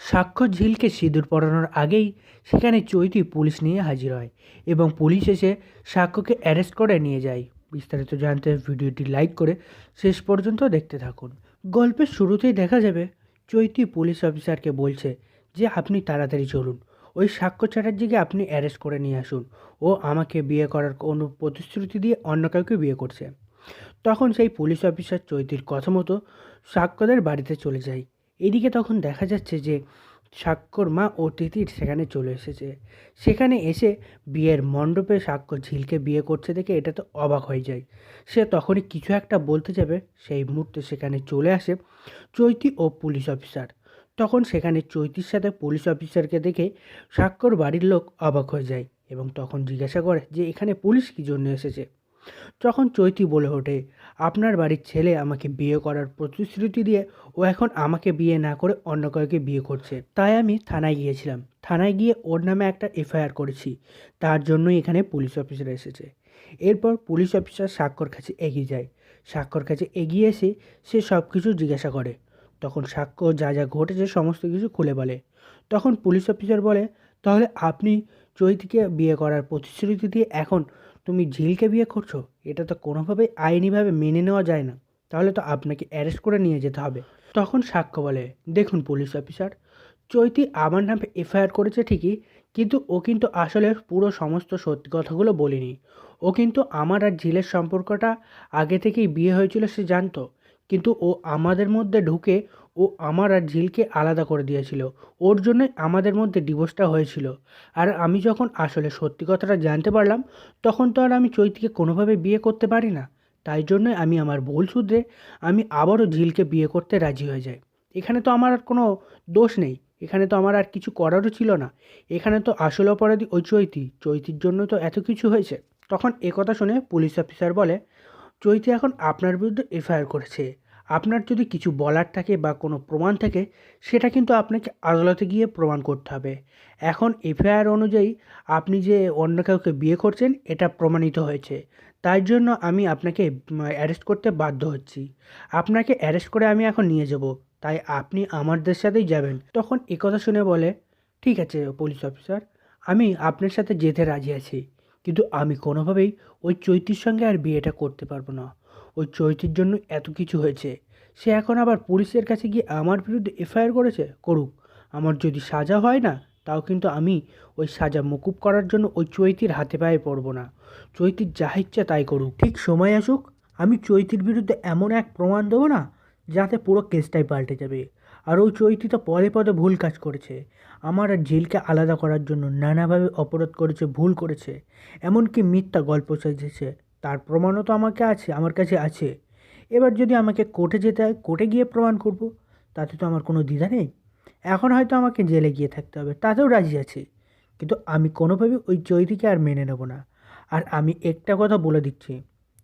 সাক্ষ্য ঝিলকে সিঁদুর পরানোর আগেই সেখানে চৈতি পুলিশ নিয়ে হাজির হয় এবং পুলিশ এসে সাক্ষ্যকে অ্যারেস্ট করে নিয়ে যায়। বিস্তারিত জানতে ভিডিওটি লাইক করে শেষ পর্যন্ত দেখতে থাকুন। গল্পের শুরুতেই দেখা যাবে, চৈতি পুলিশ অফিসারকে বলছে যে, আপনি তাড়াতাড়ি চলুন। ওই সাক্ষ্য চ্যাটার্জিকে আপনি অ্যারেস্ট করে নিয়ে আসুন। ও আমাকে বিয়ে করার কোনো প্রতিশ্রুতি দিয়ে অন্য কাউকে বিয়ে করছে। তখন সেই পুলিশ অফিসার চৈতির কথা মতো সাক্ষ্যদের বাড়িতে চলে যায়। এদিকে তখন দেখা যাচ্ছে যে সাক্ষ্যর মা ও তিতির সেখানে চলে এসেছে। সেখানে এসে বিয়ের মণ্ডপে সাক্ষ্য ঝিলকে বিয়ে করছে দেখে এটা তো অবাক হয়ে যায়। সে তখনই কিছু একটা বলতে যাবে, সেই মুহূর্তে সেখানে চলে আসে চৈতি ও পুলিশ অফিসার। তখন সেখানে চৈতির সাথে পুলিশ অফিসারকে দেখে সাক্ষ্যর বাড়ির লোক অবাক হয়ে যায় এবং তখন জিজ্ঞাসা করে যে এখানে পুলিশ কী জন্য এসেছে? তখন চৈতি বলে ওঠে, আপনার বাড়ির ছেলে আমাকে বিয়ে করার প্রতিশ্রুতি দিয়ে ও এখন আমাকে বিয়ে না করে অন্য কাউকে বিয়ে করছে। তাই আমি থানায় গিয়েছিলাম। থানায় গিয়ে ওর নামে একটা এফআইআর করেছি। তার জন্যই এখানে পুলিশ অফিসার এসেছে। এরপর পুলিশ অফিসার স্বাক্ষর কাছে এগিয়ে যায়। স্বাক্ষর কাছে এগিয়ে এসে সে সব কিছু জিজ্ঞাসা করে। তখন সাক্ষ্য যা যা ঘটেছে সমস্ত কিছু খুলে বলে। তখন পুলিশ অফিসার বলে, তাহলে আপনি চৈতিকে বিয়ে করার প্রতিশ্রুতি দিয়ে এখন তুমি ঝিলকে বিয়ে করছ, এটা তো কোনোভাবেই আইনিভাবে মেনে নেওয়া যায় না। তাহলে তো আপনাকে অ্যারেস্ট করে নিয়ে যেতে হবে। তখন সাক্ষ্য বলে, দেখুন পুলিশ অফিসার, চৈতি আমার নামে এফআইআর করেছে ঠিকই, কিন্তু ও কিন্তু আসলে পুরো সমস্ত সত্যি কথাগুলো বলিনি। ও কিন্তু আমার আর ঝিলের সম্পর্কটা আগে থেকেই বিয়ে হয়েছিল সে জানতো। কিন্তু ও আমাদের মধ্যে ঢুকে ও আমার আর ঝিলকে আলাদা করে দিয়েছিল। ওর জন্যই আমাদের মধ্যে ডিভোর্সটা হয়েছিল। আর আমি যখন আসলে সত্যি কথাটা জানতে পারলাম, তখন তো আর আমি চৈতিকে কোনোভাবে বিয়ে করতে পারি না। তাই জন্যই আমি আমার ভুল শুধরে আমি আবারও ঝিলকে বিয়ে করতে রাজি হয়ে যাই। এখানে তো আমার আর কোনো দোষ নেই। এখানে তো আমার আর কিছু করারও ছিল না। এখানে তো আসল অপরাধী ওই চৈতি। চৈতির জন্য তো এত কিছু হয়েছে। তখন একথা শুনে পুলিশ অফিসার বলে চৈতি এখন আপনার বিরুদ্ধে এফআইআর করেছে। আপনার যদি কিছু বলার থাকে বা কোনো প্রমাণ থাকে, সেটা কিন্তু আপনাকে আদালতে গিয়ে প্রমাণ করতে হবে। এখন এফআইআর অনুযায়ী আপনি যে অন্য কাউকে বিয়ে করছেন, এটা প্রমাণিত হয়েছে। তাই জন্য আমি আপনাকে অ্যারেস্ট করতে বাধ্য হচ্ছি। আপনাকে অ্যারেস্ট করে আমি এখন নিয়ে যাব। তাই আপনি আমাদের সাথেই যাবেন। তখন একথা শুনে বলে, ঠিক আছে পুলিশ অফিসার আমি আপনার সাথে যেতে রাজি আছি। কিন্তু আমি কোনোভাবেই ওই চৈতির সঙ্গে আর বিয়েটা করতে পারব না। ওই চৈতির জন্য এত কিছু হয়েছে। সে এখন আবার পুলিশের কাছে গিয়ে আমার বিরুদ্ধে এফআইআর করেছে? করুক। আমার যদি সাজা হয় না, তাও কিন্তু আমি ওই সাজা মকুব করার জন্য ওই চৈতির হাতে পায়ে পড়ব না। চৈতির যা ইচ্ছা তাই করুক। ঠিক সময় আসুক, আমি চৈতির বিরুদ্ধে এমন এক প্রমাণ দেবো না, যাতে পুরো কেসটাই পাল্টে যাবে। আর ওই চৈতি তো পদে পদে ভুল কাজ করেছে। আমার আর জেলকে আলাদা করার জন্য নানাভাবে অপরাধ করেছে, ভুল করেছে। এমনকি মিথ্যা গল্প সাজিয়েছে তার প্রমাণও তো আমাকে আছে, আমার কাছে আছে। এবার যদি আমাকে কোর্টে যেতে হয়, কোর্টে গিয়ে প্রমাণ করব। তাতে তো আমার কোনো দ্বিধা নেই। এখন হয়তো আমাকে জেলে গিয়ে থাকতে হবে, তাতেও রাজি আছি। কিন্তু আমি কোনোভাবে ওই চৈতিকে আর মেনে নেব না। আর আমি একটা কথা বলে দিচ্ছি,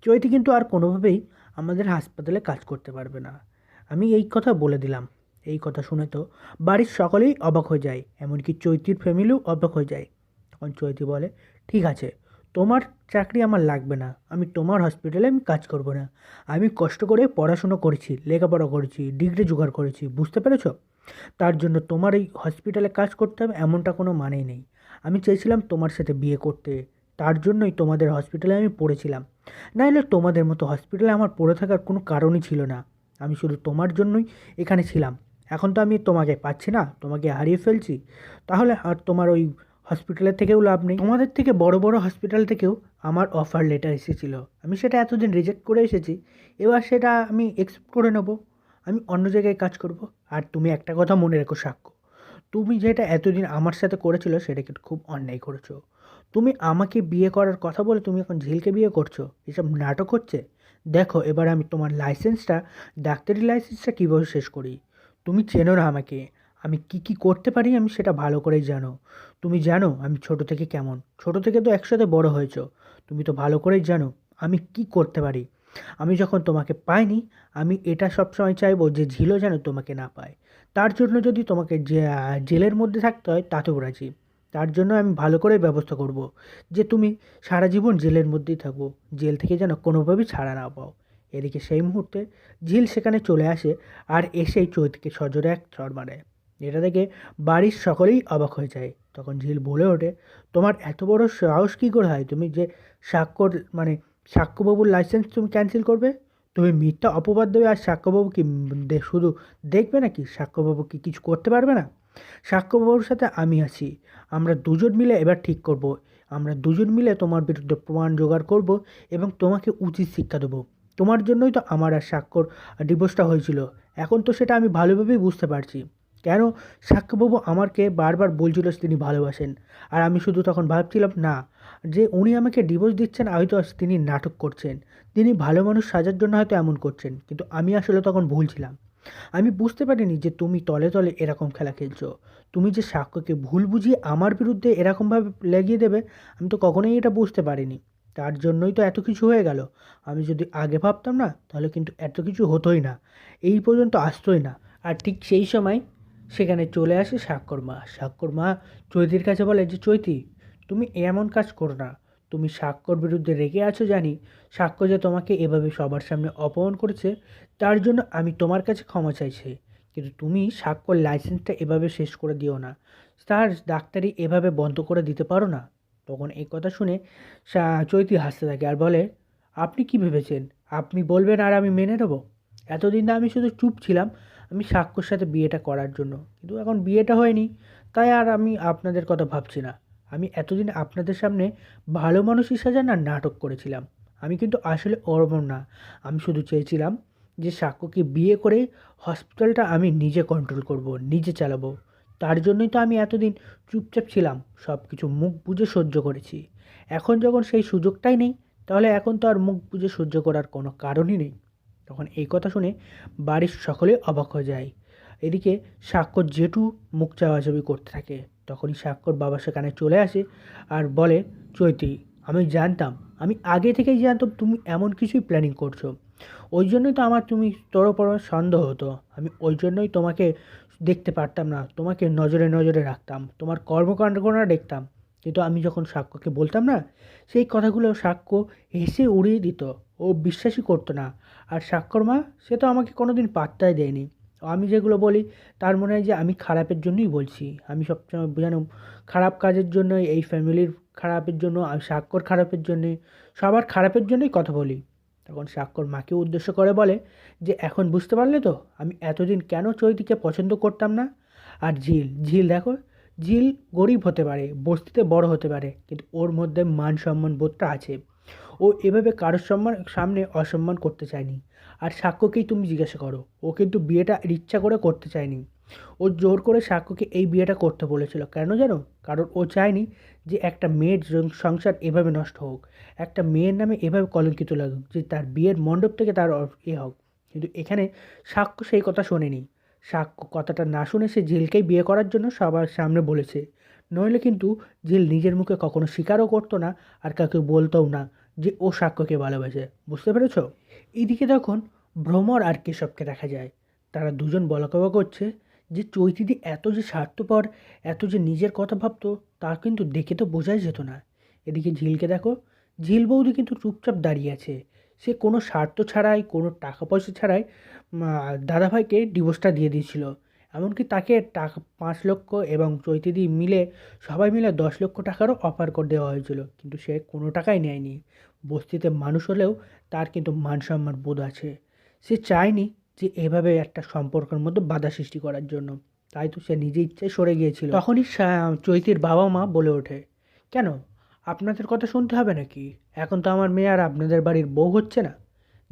চৈতি কিন্তু আর কোনোভাবেই আমাদের হাসপাতালে কাজ করতে পারবে না। আমি এই কথা বলে দিলাম। এই কথা শুনে তো বাড়ির সকলেই অবাক হয়ে যায়, এমনকি চৈতির ফ্যামিলিও অবাক হয়ে যায়। তখন চৈতি বলে, ঠিক আছে, তোমার চাকরি আমার লাগবে না, আমি তোমার হসপিটালে আমি কাজ করব না। আমি কষ্ট করে পড়াশুনো করেছি, লেখাপড়া করেছি, ডিগ্রি জোগাড় করেছি, বুঝতে পেরেছ? তার জন্য তোমার এই হসপিটালে কাজ করতে হবে এমনটা কোনো মানেই নেই। আমি চেয়েছিলাম তোমার সাথে বিয়ে করতে, তার জন্যই তোমাদের হসপিটালে আমি পড়েছিলাম। নাহলে তোমাদের মতো হসপিটালে আমার পড়ে থাকার কোনো কারণই ছিল না। আমি শুধু তোমার জন্যই এখানে ছিলাম। এখন তো আমি তোমাকে পাচ্ছি না, তোমাকে হারিয়ে ফেলছি। তাহলে আর তোমার ওই হসপিটালের থেকেও লাভ নেই। তোমাদের থেকে বড় বড় হসপিটাল থেকেও আমার অফার লেটার এসেছিল। আমি সেটা এতদিন রিজেক্ট করে এসেছি। এবার সেটা আমি এক্সেপ্ট করে নেব। আমি অন্য জায়গায় কাজ করব। আর তুমি একটা কথা মনে রেখো সাক্ষ্য। তুমি যেটা এতদিন আমার সাথে করেছিল সেটা কিন্তু খুব অন্যায় করেছ। তুমি আমাকে বিয়ে করার কথা বলে তুমি এখন ঝিলকে বিয়ে করছ? এসব নাটক হচ্ছে? দেখো, এবার আমি তোমার লাইসেন্সটা ডাক্তারি লাইসেন্সটা কীভাবে শেষ করি? তুমি চেনো না আমাকে। আমি কি কি করতে পারি আমি সেটা ভালো করেই জানো। তুমি জানো আমি ছোট থেকে কেমন। ছোট থেকে তো একসাথে বড় হয়েছো। তুমি তো ভালো করেই জানো আমি কি করতে পারি। আমি যখন তোমাকে পাইনি, আমি এটা সবসময় চাইব যে ঝিলও যেন তোমাকে না পায়। তার জন্য যদি তোমাকে জেলের মধ্যে থাকতে হয় তাতেও রাজি তার জন্য আমি ভালো করে ব্যবস্থা করব যে তুমি সারা জীবন জেলের মধ্যেই থাকব। জেল থেকে যেন কোনোভাবেই ছাড়া না পাও। এদিকে সেই মুহূর্তে ঝিল সেখানে চলে আসে আর এসেই চৈতকে সজোরে এক চড় মারে। এটা দেখে বাড়ির সকলেই অবাক হয়ে যায়। তখন ঝিল বলে ওঠে, তোমার এত বড় সাহস কী করে হয়? তুমি যে সাক্ষর মানে সাক্ষ্যবাবুর লাইসেন্স তুমি ক্যান্সেল করবে? তুমি মিথ্যা অপবাদ দেবে আর সাক্ষ্যবাবু কি শুধু দেখবে নাকি? সাক্ষ্যবাবু কি কিছু করতে পারবে না? সাক্ষ্যবাবুর সাথে আমি আছি। আমরা দুজন মিলে এবার ঠিক করব। আমরা দুজন মিলে তোমার বিরুদ্ধে প্রমাণ জোগাড় করব এবং তোমাকে উচিত শিক্ষা দেবো। তোমার জন্যই তো আমার আর স্বাক্ষর ডিভোর্সটা হয়েছিল। এখন তো সেটা আমি ভালোভাবেই বুঝতে পারছি। কেন? সাক্ষ্যবাবু আমাকে বারবার বলছিল তিনি ভালোবাসেন। আর আমি শুধু তখন ভাবছিলাম, না, যে উনি আমাকে ডিভোর্স দিচ্ছেন হয়তো তিনি নাটক করছেন। তিনি ভালো মানুষ সাজার জন্য হয়তো এমন করছেন, কিন্তু আমি আসলে তখন ভুলছিলাম আমি বুঝতে পারিনি যে তুমি তলে তলে এরকম খেলা খেলছো। তুমি যে সাক্ষ্যকে ভুল বুঝিয়ে আমার বিরুদ্ধে এরকমভাবে লাগিয়ে দেবে, আমি তো কখনোই এটা বুঝতে পারিনি। তার জন্যই তো এত কিছু হয়ে গেল। আমি যদি আগে ভাবতাম না, তাহলে কিন্তু এত কিছু হতোই না। এই পর্যন্ত আসতোই না। আর ঠিক সেই সময় সেখানে চলে আসে স্বাক্ষর মা। স্বাক্ষর মা চৈতির কাছে বলে যে, চৈতি, তুমি এমন কাজ করো না। তুমি স্বাক্ষর বিরুদ্ধে রেগে আছো জানি। সাক্ষ্য যে তোমাকে এভাবে সবার সামনে অপমান করেছে, তার জন্য আমি তোমার কাছে ক্ষমা চাইছি। কিন্তু তুমি স্বাক্ষর লাইসেন্সটা এভাবে শেষ করে দিও না। তার ডাক্তারি এভাবে বন্ধ করে দিতে পারো না? তখন এই কথা শুনে চৈতি হাসতে থাকে আর বলে, আপনি কি ভেবেছেন? আপনি বলবেন আর আমি মেনে নেব? এতদিন না আমি শুধু চুপ ছিলাম, আমি সাক্ষ্যর সাথে বিয়েটা করার জন্য। কিন্তু এখন বিয়েটা হয়নি, তাই আর আমি আপনাদের কথা ভাবছি না। আমি এতদিন আপনাদের সামনে ভালো মানুষ হিসাবে না নাটক করেছিলাম। আমি কিন্তু আসলে ওরকম না। আমি শুধু চেয়েছিলাম যে সাক্ষ্যকে বিয়ে করে হসপিটালটা আমি নিজে কন্ট্রোল করব, নিজে চালাবো। তার জন্যই তো আমি এতদিন চুপচাপ ছিলাম সব কিছু মুখ বুঝে সহ্য করেছি। এখন যখন সেই সুযোগটাই নেই, তাহলে এখন তো আর মুখ বুঝে সহ্য করার কোনো কারণই নেই। তখন এই কথা শুনে বাড়ির সকলে অবাক হয়ে যায়। এদিকে স্বাক্ষর জেঠু মুখ চাওয়াচাবি করতে থাকে। তখনই স্বাক্ষর বাবা সেখানে চলে আসে আর বলে, চৈতি, আমি জানতাম, আমি আগে থেকেই জানতাম তুমি এমন কিছুই প্ল্যানিং করছ। ওই জন্যই তো আমার তুমি তোর ওপর সন্দেহ হতো। আমি ওই জন্যই তোমাকে দেখতে পারতাম না। তোমাকে নজরে নজরে রাখতাম। তোমার কর্মকাণ্ডগুলো দেখতাম। কিন্তু আমি যখন সাক্ষ্যকে বলতাম না, সেই কথাগুলো সাক্ষ্য হেসে উড়িয়ে দিত। ও বিশ্বাসই করতো না। আর স্বাক্ষর মা, সে তো আমাকে কোনো দিন পাত্তাই দেয়নি। আমি যেগুলো বলি, তার মনে হয় যে আমি খারাপের জন্যই বলছি। আমি সবসময় যেন খারাপ কাজের জন্য এই ফ্যামিলির খারাপের জন্য, আমি স্বাক্ষর খারাপের জন্যে, সবার খারাপের জন্যই কথা বলি। তখন স্বাক্ষর মাকে উদ্দেশ্য করে বলে যে, এখন বুঝতে পারলে তো, আমি এতদিন কেন চৈতিকে পছন্দ করতাম না? আর ঝিল ঝিল দেখো, ঝিল গরিব হতে পারে, বস্তিতে বড় হতে পারে, কিন্তু ওর মধ্যে মান সম্মান বোধটা আছে। ও এভাবে কারোর সম্মান, সামনে অসম্মান করতে চায়নি। আর সাক্ষ্যকেই তুমি জিজ্ঞাসা করো। ও কিন্তু বিয়েটা ইচ্ছা করে করতে চায়নি। ও জোর করে সাক্ষ্যকে এই বিয়েটা করতে বলেছিল। কেন জানো? কারণ ও চায়নি যে একটা মেয়ের সংসার এভাবে নষ্ট হোক। একটা মেয়ের নামে এভাবে কলঙ্কিত লাগুক যে তার বিয়ের মণ্ডপ থেকে তার এ হোক। কিন্তু এখানে সাক্ষ্য সেই কথা শোনেনি। সাক্ষ্য কথাটা না শুনে সে ঝিলকেই বিয়ে করার জন্য সবার সামনে বলেছে। নইলে কিন্তু ঝিল নিজের মুখে কখনো স্বীকারও করতো না আর কাউকে বলতোও না যে ও সাক্ষ্যকে ভালোবাসে। বুঝতে পেরেছ? এইদিকে তখন ভ্রমর আর কেশবকে দেখা যায়, তারা দুজন বলাকবা করছে যে চৈতিদি এত যে স্বার্থপর, এত যে নিজের কথা ভাবতো, তা কিন্তু দেখে তো বোঝাই যেত না। এদিকে ঝিলকে দেখো, ঝিল বৌদি কিন্তু চুপচাপ দাঁড়িয়ে আছে। সে কোনো স্বার্থ ছাড়াই, কোনো টাকা পয়সা ছাড়াই দাদাভাইকে ডিভোর্সটা দিয়ে দিয়েছিল। এমনকি তাকে টাকা পাঁচ লক্ষ এবং চৈতিদি মিলে, সবাই মিলে দশ লক্ষ টাকারও অফার করে দেওয়া হয়েছিল, কিন্তু সে কোনো টাকাই নেয়নি। বস্তিতে মানুষ হলেও তার কিন্তু মান সম্মান বোধ আছে। সে চায়নি যে এভাবে একটা সম্পর্কের মধ্যে বাধা সৃষ্টি করার জন্য। তাই তো সে নিজে ইচ্ছায় সরে গিয়েছিল। তখনই চৈতির বাবা মা বলে ওঠে, কেন? আপনাদের কথা শুনতে হবে নাকি? এখন তো আমার মেয়ে আর আপনাদের বাড়ির বউ হচ্ছে না?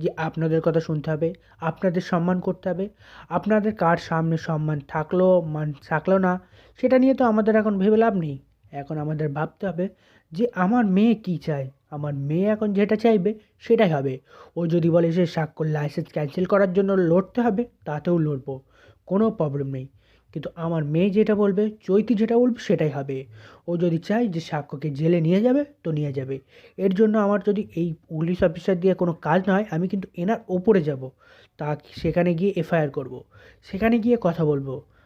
যে আপনাদের কথা শুনতে হবে, আপনাদের সম্মান করতে হবে, আপনাদের কার সামনে সম্মান থাকল, মান থাকল না, সেটা নিয়ে তো আমাদের এখন ভেবে লাভ নেই। এখন আমাদের ভাবতে হবে যে আমার মেয়ে কী চায়? আমার মেয়ে এখন যেটা চাইবে, সেটাই হবে। ও যদি বলে সে স্বাক্ষর লাইসেন্স ক্যান্সেল করার জন্য লড়তে হবে, তাতেও লড়বো। কোনো প্রবলেম নেই। কিন্তু আমার মেয়ে যেটা বলবে, চৈতি যেটা বলবে, সেটাই হবে। ও যদি চায় যে সাক্ষ্যকে জেলে নিয়ে যাবে, তো নিয়ে যাবে। এর জন্য আমার যদি এই পুলিশ অফিসার দিয়ে কোনো কাজ না হয়, আমি কিন্তু এনার ওপরে যাব। তা সেখানে গিয়ে এফআইআর করব। সেখানে গিয়ে কথা বলব।